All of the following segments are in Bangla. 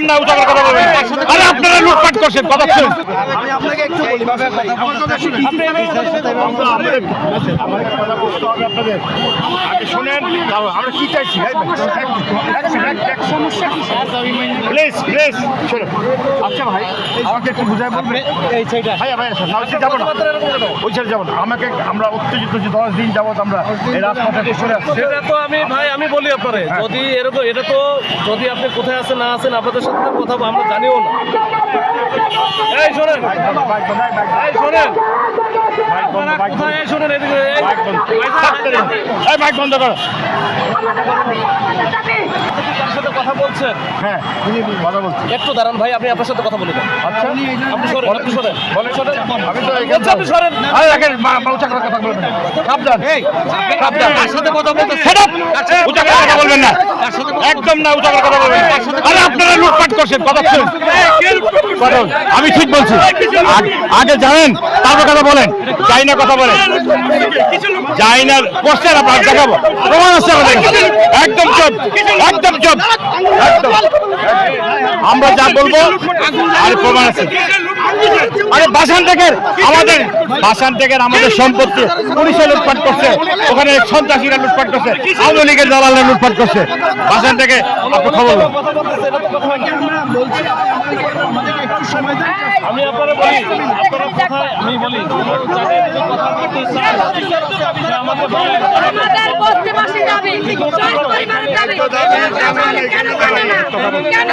একদম না উজাগর কথা বলবেন। আরে আপনারা লুটপাট করছেন কথা শুনুন আমি আপনাকে একটু বলি ভাবে আমার কথা শুনুন আগে শুনেন আমরা কি চাইছি প্লিজ প্লিজ আচ্ছা ভাই। আমাকে একটু বুঝাই বলবেন? এই সেইটা ভাইয়া ভাইয়া স্যার না। ওই সাইডে যাব না ওই সাইডে যাব না। আমাকে আমরা উত্তেজিত যে দশ দিন যাবত আমরা এই রাজপথে সরে আসছি। সেটা তো আমি ভাই আমি বলি আপনারে। যদি এরকম এটা তো যদি আপনি কোথায় আছেন না আছেন আপনাদের সাথে কথা আমরা জানিও না। এই শোনেন। এই শোনেন। কোথায়? শোনেন এদিকে। এই মাইক বন্ধ করো। বলছেন? হ্যাঁ উনি কথা বলছি একটু দাঁড়ান ভাই আপনি আপনার সাথে কথা বলে দেন। আচ্ছা। আপনি সরেন আপনি সরেন। বলেন সরেন। আমি তো বলছি আপনি সরেন। আরে রাখেন মা- মা কথা বলবেন না। সাবধান। সাবধান। তার সাথে কথা বলতে Shut up! উচ্চারণ কথা বলবেন না। একদম না উচ্চারণ কথা বলবেন আরে আপনারা লুটপাট করছেন কথা শুনুন। আমি ঠিক বলছি। আগে জানেন তারপর কথা বলেন। যাই না কথা বলেন। যাই না পোস্টার আপনার দেখাবো। প্রমাণ আছে আমাদের। একদম চুপ। একদম চুপ। আমরা যা বলব আর প্রমাণ আছে। আরে বাসান থেকে আমাদের বাসান থেকে আমাদের সম্পত্তি পুলিশে লুটপাট করছে ওখানে সন্ত্রাসীরা লুটপাট করছে আওয়ামী লীগের দালালরা লুটপাট করছে। বাসান থেকে আপনি খবর আমি আপনারা বলি আপনারা কোথায় আমি বলি আমাদের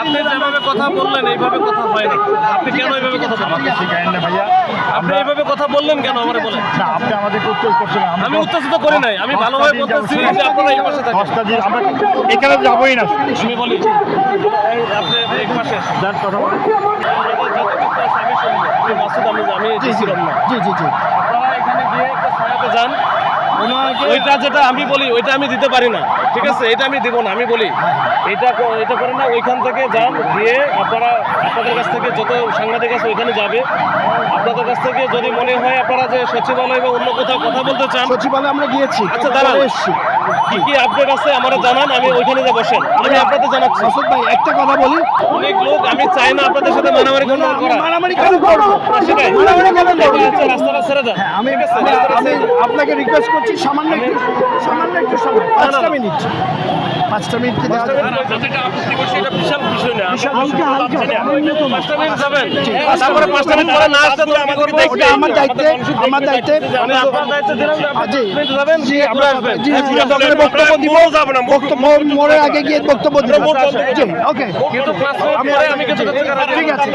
আপনি যেভাবে কথা বললেন এইভাবে কথা হয় না আপনি কেন এইভাবে কথা শিখায়েন না ভাইয়া। আপনি এইভাবে কথা বললেন কেন আমারে বলেন? না আপনি আমাদেরকে উত্তর করছেন না। আমি উত্তেজিত করি নাই আমি ভালোভাবে বলতেছি যে আপনারা এই পাশে থাকেন। দশটা দিন আমরা এখানে যাবোই না। আমি বলি আপনি এক পাশে যার কথা বলেন। আমি শুনব। আমি মাসুদ আমি জি জি জি। আপনারা এখানে গিয়ে ওইটা যেটা আমি বলি ওইটা আমি দিতে পারি না। ঠিক আছে? এটা আমি দিব না আমি বলি। এটা এটা করেন না ওইখান থেকে যান গিয়ে আপনারা আপনাদের কাছ থেকে যত সাংবাদিক আছে ওইখানে যাবে। আপনাদের কাছ থেকে যদি মনে হয় আপনারা যে সচিবালয় বা অন্য কোথাও কথা বলতে চান সচিবালয়ে আমরা গিয়েছি আচ্ছা দাঁড়ান। কি কি আপডেট আছে আমারা জানান আমি ওইখানে যা বসেন। আমি আপনাদের জানাচ্ছি। মাসুদ ভাই একটা কথা বলি। অনেক লোক আমি চাই না আপনাদের সাথে মারামারি করা মারামারি কেন করব সেটাই আচ্ছা, রাস্তাটা ছেড়ে দেন। আমি আছে, আমি রাস্তাটা দেন। আপনাকে রিকোয়েস্ট করছি সামান্য একটু সামান্য একটু সময়। পাঁচটা মিনিট পাঁচটা মিনিট কি দেওয়া আমার দায়িত্বে আমার দায়িত্বে বক্তব্য মোড়ের আগে গিয়ে বক্তব্য দিব। ওকে। পরে আমি কিন্তু ঠিক আছে।